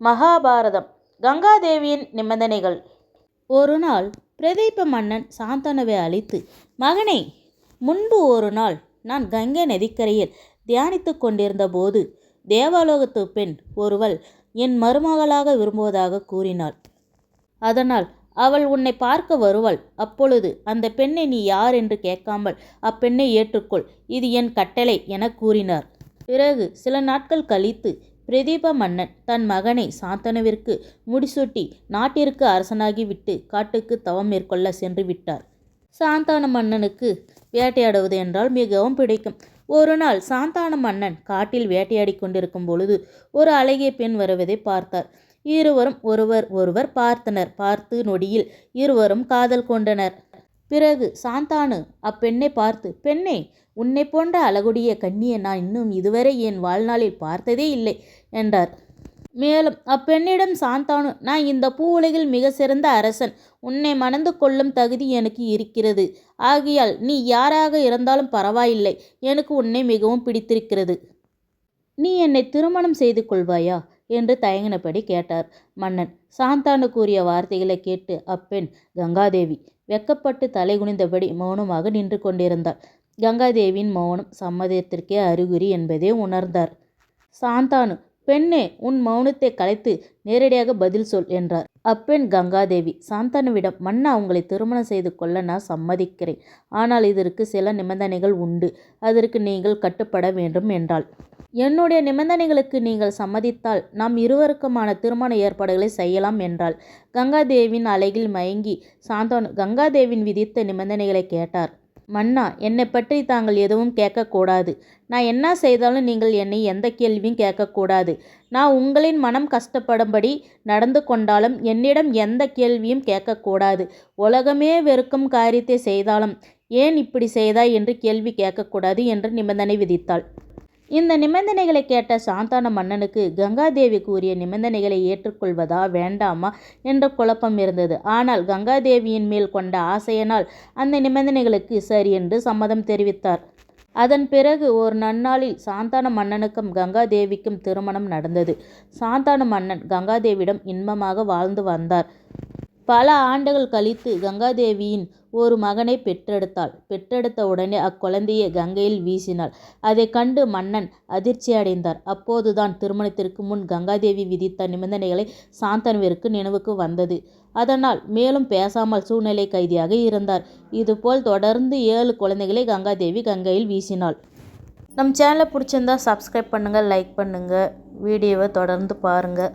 மகாபாரதம் கங்காதேவியின் நிபந்தனைகள். ஒரு நாள் பிரதீப மன்னன் சாந்தனுவை அழைத்து மகனே முன்பு ஒரு நாள் நான் கங்கை நதிக்கரையில் தியானித்து கொண்டிருந்த போது தேவலோகத்து பெண் ஒருவள் என் மருமகளாக விரும்புவதாக கூறினாள். அதனால் அவள் உன்னை பார்க்க வருவாள். அப்பொழுது அந்த பெண்ணை நீ யார் என்று கேட்காமல் அப்பெண்ணை ஏற்றுக்கொள். இது என் கட்டளை என கூறினார். பிறகு சில நாட்கள் கழித்து பிரதீப மன்னன் தன் மகனை சாந்தனுவிற்கு முடிசூட்டி நாட்டிற்கு அரசனாகி விட்டு காட்டுக்கு தவம் மேற்கொள்ள சென்று விட்டார். சாந்தான மன்னனுக்கு வேட்டையாடுவது என்றால் மிகவும் பிடிக்கும். ஒரு நாள் சாந்தான மன்னன் காட்டில் வேட்டையாடி கொண்டிருக்கும் பொழுது ஒரு அழகிய பெண் வருவதை பார்த்தார். இருவரும் ஒருவர் ஒருவர் பார்த்தனர். பார்த்து நொடியில் இருவரும் காதல் கொண்டனர். பிறகு சாந்தானு அப்பெண்ணை பார்த்து பெண்ணே உன்னை போன்ற அழகுடைய கண்ணியை நான் இன்னும் இதுவரை என் வாழ்நாளில் பார்த்ததே இல்லை என்றார். மேலும் அப்பெண்ணிடம் சாந்தானு நான் இந்த பூ உலகில் மிக சிறந்த அரசன். உன்னை மணந்து கொள்ளும் தகுதி எனக்கு இருக்கிறது. ஆகையால் நீ யாராக இருந்தாலும் பரவாயில்லை. எனக்கு உன்னை மிகவும் பிடித்திருக்கிறது. நீ என்னை திருமணம் செய்து கொள்வாயா? என்று தயங்கினபடி கேட்டார். மன்னன் சாந்தானு கூறிய வார்த்தைகளை கேட்டு அப்பெண் கங்காதேவி வெக்கப்பட்டு தலை குனிந்தபடி மௌனமாக நின்று கொண்டிருந்தாள். கங்காதேவியின் மௌனம் சம்மதத்திற்கே அறிகுறி என்பதை உணர்ந்தார். சாந்தானு பெண்ணே உன் மௌனத்தை கலைத்து நேரடியாக பதில் சொல் என்றார். அப்பெண் கங்காதேவி சாந்தானுவிடம் மன்னா உங்களை திருமணம் செய்து கொள்ள நான் சம்மதிக்கிறேன். ஆனால் இதற்கு சில நிபந்தனைகள் உண்டு. அதற்கு நீங்கள் கட்டுப்பட வேண்டும் என்றாள். என்னுடைய நிபந்தனைகளுக்கு நீங்கள் சம்மதித்தால் நாம் இருவருக்குமான திருமண ஏற்பாடுகளை செய்யலாம் என்றாள். கங்காதேவின் அழகில் மயங்கி சாந்தோன் கங்காதேவின் விதித்த நிபந்தனைகளை கேட்டார். மன்னா என்னை பற்றி தாங்கள் எதுவும் கேட்கக்கூடாது. நான் என்ன செய்தாலும் நீங்கள் என்னை எந்த கேள்வியும் கேட்கக்கூடாது. நான் உங்களின் மனம் கஷ்டப்படும்படி நடந்து கொண்டாலும் என்னிடம் எந்த கேள்வியும் கேட்கக்கூடாது. உலகமே வெறுக்கும் காரியத்தை செய்தாலும் ஏன் இப்படி செய்தாய் என்று கேள்வி கேட்கக்கூடாது என்று நிபந்தனை விதித்தாள். இந்த நிபந்தனைகளை கேட்ட சாந்தான மன்னனுக்கு கங்காதேவி கூறிய நிபந்தனைகளை ஏற்றுக்கொள்வதா வேண்டாமா என்ற குழப்பம் இருந்தது. ஆனால் கங்காதேவியின் மேல் கொண்ட ஆசையினால் அந்த நிபந்தனைகளுக்கு சரி என்று சம்மதம் தெரிவித்தார். அதன் பிறகு ஒரு நன்னாளில் சாந்தான மன்னனுக்கும் கங்காதேவிக்கும் திருமணம் நடந்தது. சாந்தான மன்னன் கங்காதேவியிடம் இன்பமாக வாழ்ந்து வந்தார். பல ஆண்டுகள் கழித்து கங்காதேவியின் ஒரு மகனை பெற்றெடுத்தாள். பெற்றெடுத்த உடனே அக்குழந்தையை கங்கையில் வீசினாள். அதை கண்டு மன்னன் அதிர்ச்சியடைந்தார் அப்போதுதான் திருமணத்திற்கு முன் கங்காதேவி விதித்த நிபந்தனைகளை சாந்தனுவிற்கு நினைவுக்கு வந்தது. அதனால் மேலும் பேசாமல் சூழ்நிலை கைதியாக இருந்தார். இதுபோல் தொடர்ந்து ஏழு குழந்தைகளை கங்காதேவி கங்கையில் வீசினாள். நம் சேனலை பிடிச்சிருந்தா சப்ஸ்கிரைப் பண்ணுங்கள் லைக் பண்ணுங்கள் வீடியோவை தொடர்ந்து பாருங்கள்